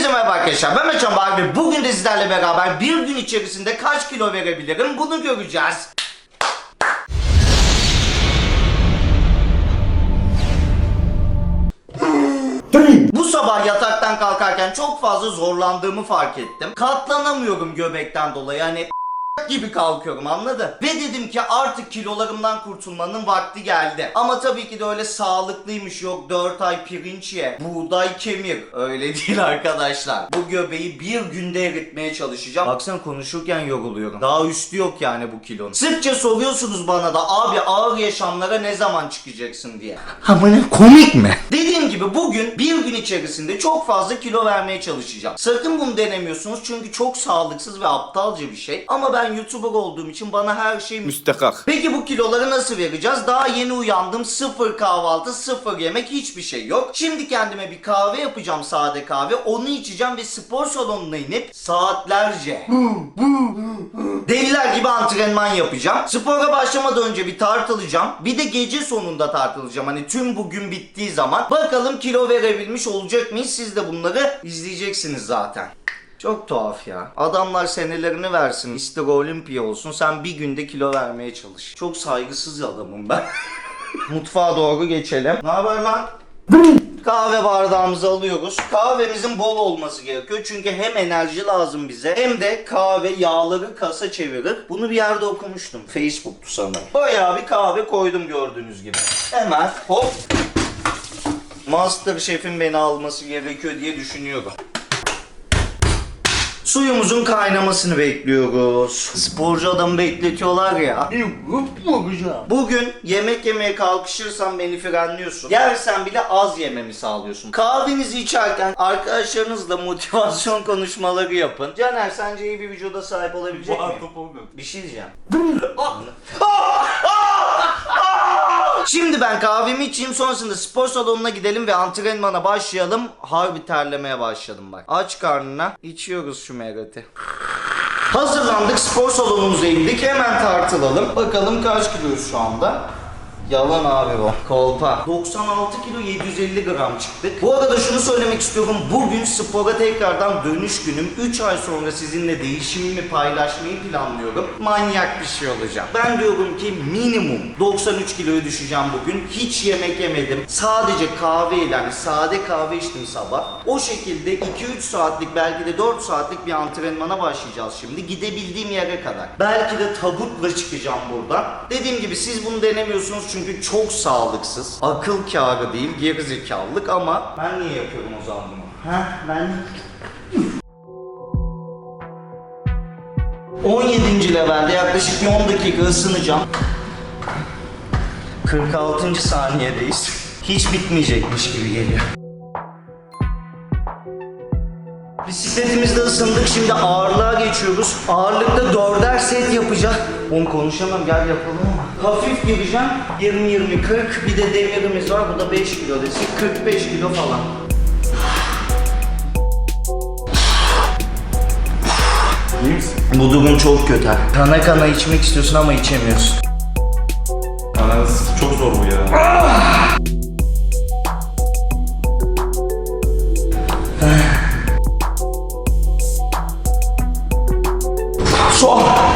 Hepinize merhaba arkadaşlar. Ben Meçhan Bahar ve bugün de sizlerle beraber bir gün içerisinde kaç kilo verebilirim bunu göreceğiz. Bu sabah yataktan kalkarken çok fazla zorlandığımı fark ettim. Katlanamıyorum göbekten dolayı. Hani gibi kalkıyorum anladın? Ve dedim ki artık kilolarımdan kurtulmanın vakti geldi. Ama tabii ki de öyle sağlıklıymış yok 4 ay pirinç ye, buğday kemir. Öyle değil arkadaşlar. Bu göbeği bir günde eritmeye çalışacağım. Baksana konuşurken yoruluyorum. Daha üstü yok yani bu kilonun. Sıkça soruyorsunuz bana da abi ağır yaşamlara ne zaman çıkacaksın diye. Ama ne komik mi? Gibi bugün bir gün içerisinde çok fazla kilo vermeye çalışacağım. Sakın bunu denemiyorsunuz çünkü çok sağlıksız ve aptalca bir şey. Ama ben YouTuber olduğum için bana her şey Müstakak. Peki bu kiloları nasıl vereceğiz? Daha yeni uyandım. Sıfır kahvaltı, sıfır yemek, hiçbir şey yok. Şimdi kendime bir kahve yapacağım sade kahve. Onu içeceğim ve spor salonuna inip saatlerce deliler gibi antrenman yapacağım. Spora başlamadan önce bir tartılacağım. Bir de gece sonunda tartılacağım. Hani tüm bugün bittiği zaman. Bakalım kilo verebilmiş olacak mıyız? Siz de bunları izleyeceksiniz zaten. Çok tuhaf ya. Adamlar senelerini versin. ister olimpiya olsun. Sen bir günde kilo vermeye çalış. Çok saygısız adamım ben. Mutfağa doğru geçelim. Ne haber lan? Kahve bardağımızı alıyoruz. Kahvemizin bol olması gerekiyor. Çünkü hem enerji lazım bize hem de kahve yağları kasa çevirir. Bunu bir yerde okumuştum. Facebook'tu sanırım. Bayağı bir kahve koydum gördüğünüz gibi. Hemen hop. Master Chef'in beni alması gerekiyor diye düşünüyorum. Suyumuzun kaynamasını bekliyoruz. Sporcu adamı bekletiyorlar ya. Bugün yemek yemeye kalkışırsan beni frenliyorsun. Yersen bile az yememi sağlıyorsun. Kahvenizi içerken arkadaşlarınızla motivasyon konuşmaları yapın. Caner sence iyi bir vücuda sahip olabilecek miyim? Bir şey diyeceğim. Şimdi ben kahvemi içeyim sonrasında spor salonuna gidelim ve antrenmana başlayalım. Harbi terlemeye başladım bak. Aç karnına içiyoruz şu meyreti. Hazırlandık spor salonumuza indik hemen tartılalım. Bakalım kaç kiloyuz şu anda. Yalan abi bu. Kolpa. 96 kilo 750 gram çıktık. Bu arada şunu söylemek istiyorum. Bugün spora tekrardan dönüş günüm. 3 ay sonra sizinle değişimimi paylaşmayı planlıyorum. Manyak bir şey olacak. Ben diyorum ki minimum 93 kiloya düşeceğim bugün. Hiç yemek yemedim. Sadece kahve yani sade kahve içtim sabah. O şekilde 2-3 saatlik belki de 4 saatlik bir antrenmana başlayacağız şimdi. Gidebildiğim yere kadar. Belki de tabutla çıkacağım buradan. Dediğim gibi siz bunu denemiyorsunuz çünkü çok sağlıksız. Akıl kârı değil, gerizekalılık ama ben niye yapıyorum o zaman bunu? Heh, ben 17. levelde yaklaşık bir 10 dakika ısınacağım. 46. saniyedeyiz. Hiç bitmeyecekmiş gibi geliyor. Bisikletimizde ısındık şimdi ağırlığa geçiyoruz. Ağırlıkta dörder set yapacağız. Oğlum konuşamam gel yapalım. Hafif gireceğim. 20-20-40 bir de demirimiz var. Bu da 5 kilo desek 45 kilo falan. İyi misin? Bu durum çok kötü. Kana kana içmek istiyorsun ama içemiyorsun. Ananız çok zor bu ya. Son.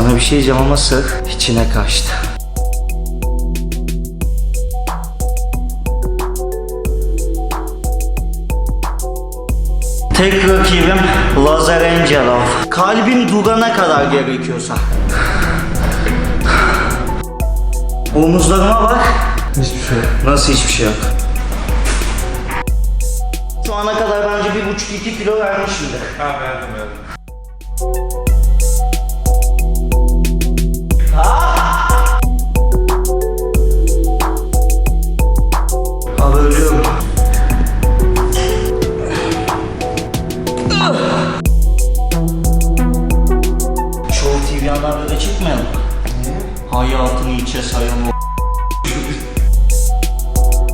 Sana bir şey diyeceğim ama sır içine kaçtı. Tek rakibim Lazer Angelov. Kalbim durana kadar gerekiyorsa. Omuzlarıma bak. Hiçbir şey yok. Nasıl hiçbir şey yok? Şu ana kadar bence bir buçuk iki kilo vermişimdir. Ha verdim verdim.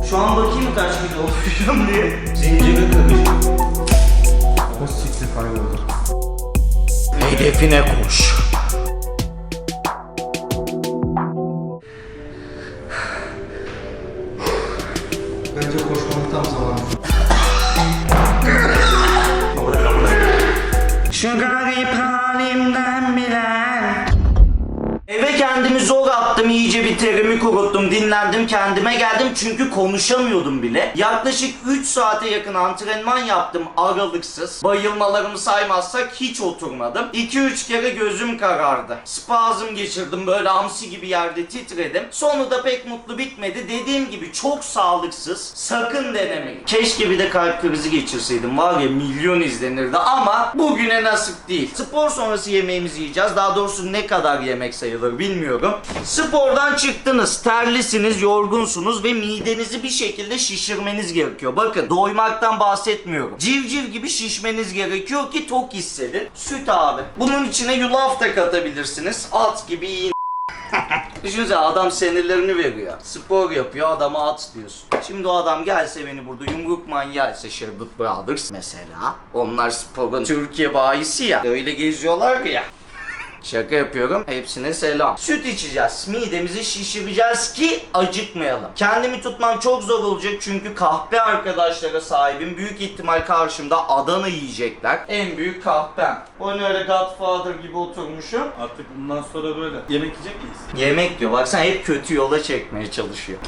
Şu an bakayım kaç kilo olmuşum diye. Zinciri kırmış. O siktir kayboldu. Hedefine koş. Bence koşmak tam zamanı. Şunu kuruttum. Dinlendim. Kendime geldim. Çünkü konuşamıyordum bile. Yaklaşık 3 saate yakın antrenman yaptım aralıksız. Bayılmalarımı saymazsak hiç oturmadım. 2-3 kere gözüm karardı. Spazm geçirdim. Böyle hamsi gibi yerde titredim. Sonu da pek mutlu bitmedi. Dediğim gibi çok sağlıksız. Sakın denemeyin. Keşke bir de kalp krizi geçirseydim. Var ya milyon izlenirdi ama bugüne nasip değil. Spor sonrası yemeğimizi yiyeceğiz. Daha doğrusu ne kadar yemek sayılır bilmiyorum. Spordan çıktınız. Terlisiniz, yorgunsunuz ve midenizi bir şekilde şişirmeniz gerekiyor. Bakın doymaktan bahsetmiyorum. Civciv gibi şişmeniz gerekiyor ki tok hissedin. Süt abi. Bunun içine yulaf da katabilirsiniz. At gibi yiyin. Düşünsene adam sinirlerini veriyor. Spor yapıyor adama at diyorsun. Şimdi o adam gelse beni burada yumruk manyağı ise Sherwood Brothers mesela. Onlar sporun Türkiye bayisi ya. Öyle geziyorlar ya. Şaka yapıyorum. Hepsine selam. Süt içeceğiz. Midemizi şişireceğiz ki acıkmayalım. Kendimi tutmam çok zor olacak çünkü kahpe arkadaşlara sahibim. Büyük ihtimal karşımda Adana yiyecekler. En büyük kahpem. O ne öyle Godfather gibi oturmuşum. Artık bundan sonra böyle. Yemek yiyecek miyiz? Yemek diyor. Baksana hep kötü yola çekmeye çalışıyor.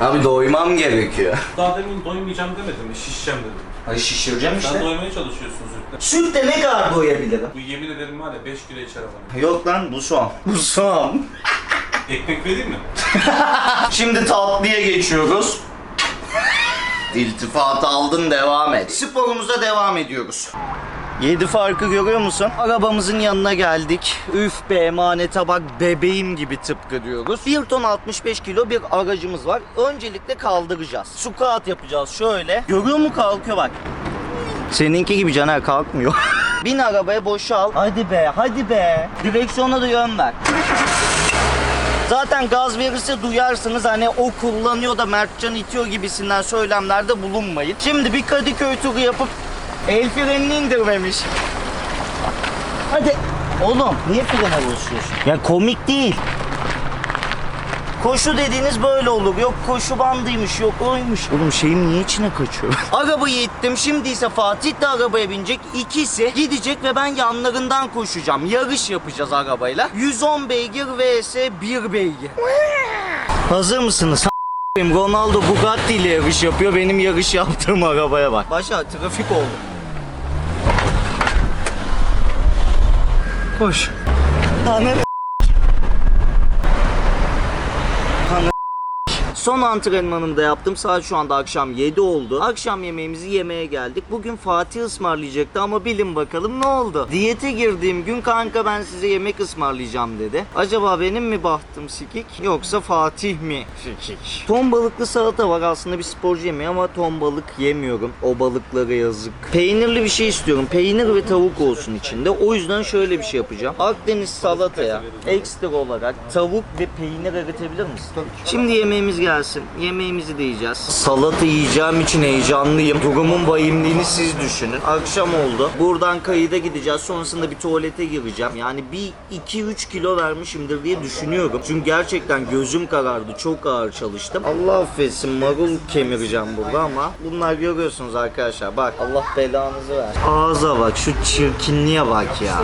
Abi doymam gerekiyor. Daha demin doymayacağım demedim mi? Şişeceğim dedim. Ay şişireceğim Sen işte. doymaya çalışıyorsun sütle. Sütle ne kadar doyabilirim? Bu yemin ederim var ya 5 kilo içer bana. Yok lan bu son. Bu son. Ekmek vereyim mi? Şimdi tatlıya geçiyoruz. İltifat aldın devam et. Sporumuza devam ediyoruz. 7 farkı görüyor musun? Arabamızın yanına geldik. Üf be emanete bak bebeğim gibi tıpkı diyoruz. 1 ton 65 kilo bir aracımız var. Öncelikle kaldıracağız. Squat yapacağız şöyle. Görüyor mu kalkıyor bak. Seninki gibi Caner kalkmıyor. Bin arabaya boşal. Hadi be hadi be. Direksiyona da yön ver. Zaten gaz verirse duyarsınız hani o kullanıyor da Mertcan itiyor gibisinden söylemlerde bulunmayın. Şimdi bir Kadıköy turu yapıp el frenini indirmemiş. Hadi. Oğlum niye frene basıyorsun? Ya komik değil. Koşu dediğiniz böyle olur. Yok koşu bandıymış, yok oymuş. Oğlum şeyim niye içine kaçıyor? Arabayı ittim. Şimdi ise Fatih de arabaya binecek. İkisi gidecek ve ben yanlarından koşacağım. Yarış yapacağız arabayla. 110 beygir vs 1 beygir. Hazır mısınız? Ronaldo Bugatti ile yarış yapıyor. Benim yarış yaptığım arabaya bak. Başa trafik oldu. Koş. Anne Son antrenmanımı da yaptım. Saat şu anda akşam 7 oldu. Akşam yemeğimizi yemeye geldik. Bugün Fatih ısmarlayacaktı ama bilin bakalım ne oldu? Diyete girdiğim gün kanka ben size yemek ısmarlayacağım dedi. Acaba benim mi bahtım sikik yoksa Fatih mi sikik? Ton balıklı salata var aslında bir sporcu yemeği ama ton balık yemiyorum. O balıklara yazık. Peynirli bir şey istiyorum. Peynir ve tavuk olsun içinde. O yüzden şöyle bir şey yapacağım. Akdeniz salataya ekstra olarak tavuk ve peynir eritabilir misin? Şimdi yemeğimiz gelsin. Yemeğimizi de yiyeceğiz. Salata yiyeceğim için heyecanlıyım. Durumun vahimliğini siz düşünün. Akşam oldu. Buradan kayıda gideceğiz. Sonrasında bir tuvalete gireceğim. Yani bir 2-3 kilo vermişimdir diye düşünüyorum. Çünkü gerçekten gözüm karardı. Çok ağır çalıştım. Allah affetsin marul kemireceğim burada ama bunlar görüyorsunuz arkadaşlar. Bak Allah belanızı ver. Ağza bak şu çirkinliğe bak ya.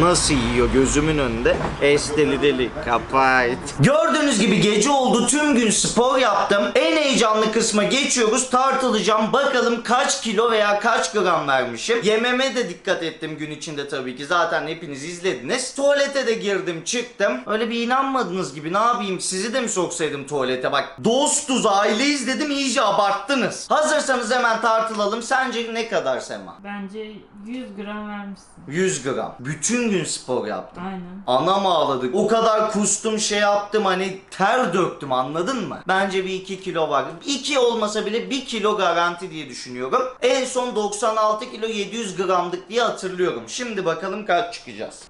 Nasıl yiyor gözümün önünde. Esteli deli kapat. Gördüğünüz gibi gece oldu. Tüm gün spor yaptım. En heyecanlı kısma geçiyoruz. Tartılacağım. Bakalım kaç kilo veya kaç gram vermişim. Yememe de dikkat ettim gün içinde tabii ki. Zaten hepiniz izlediniz. Tuvalete de girdim çıktım. Öyle bir inanmadınız gibi. Ne yapayım sizi de mi soksaydım tuvalete? Bak dostuz aileyiz dedim iyice abarttınız. Hazırsanız hemen tartılalım. Sence ne kadar Sema? Bence 100 gram vermişsin. 100 gram. Bütün gün spor yaptım. Aynen. Anam ağladık. O kadar kustum şey yaptım hani ter döktüm anladın mı? Bence bir 2 kilo var. 2 olmasa bile 1 kilo garanti diye düşünüyorum. En son 96 kilo 700 gramdık diye hatırlıyorum. Şimdi bakalım kaç çıkacağız.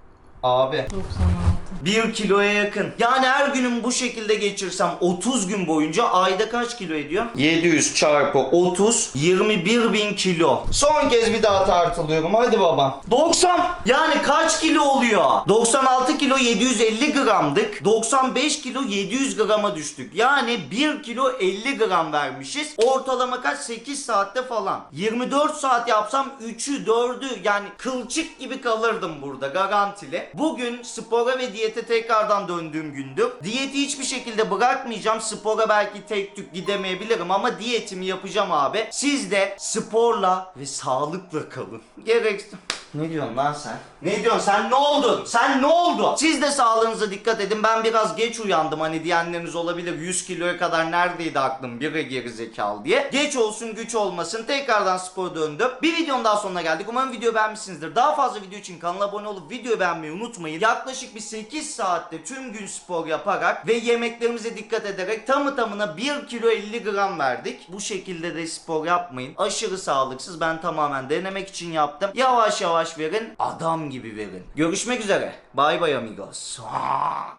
Abi 96. 1 kiloya yakın. Yani her günüm bu şekilde geçirsem 30 gün boyunca ayda kaç kilo ediyor? 700 çarpı 30 21 bin kilo. Son kez bir daha tartılıyorum hadi babam. 90 yani kaç kilo oluyor? 96 kilo 750 gramdık. 95 kilo 700 grama düştük. Yani 1 kilo 50 gram vermişiz. Ortalama kaç? 8 saatte falan. 24 saat yapsam 3'ü 4'ü yani kılçık gibi kalırdım burada garantili. Bugün spora ve diyete tekrardan döndüğüm gündür. Diyeti hiçbir şekilde bırakmayacağım. Spora belki tek tük gidemeyebilirim ama diyetimi yapacağım abi. Siz de sporla ve sağlıkla kalın. Gerek... Ne diyorsun lan sen? Ne diyorsun sen ne oldun? Sen ne oldu? Siz de sağlığınıza dikkat edin. Ben biraz geç uyandım hani diyenleriniz olabilir. 100 kiloya kadar neredeydi aklım? Bire geri zekalı diye. Geç olsun güç olmasın. Tekrardan spor döndüm. Bir videonun daha sonuna geldik. Umarım video beğenmişsinizdir. Daha fazla video için kanala abone olup videoyu beğenmeyi unutmayın. Yaklaşık bir 8 saatte tüm gün spor yaparak ve yemeklerimize dikkat ederek tamı tamına 1 kilo 50 gram verdik. Bu şekilde de spor yapmayın. Aşırı sağlıksız. Ben tamamen denemek için yaptım. Yavaş yavaş verin. Adam gibi verin. Görüşmek üzere. Bay bay amigos.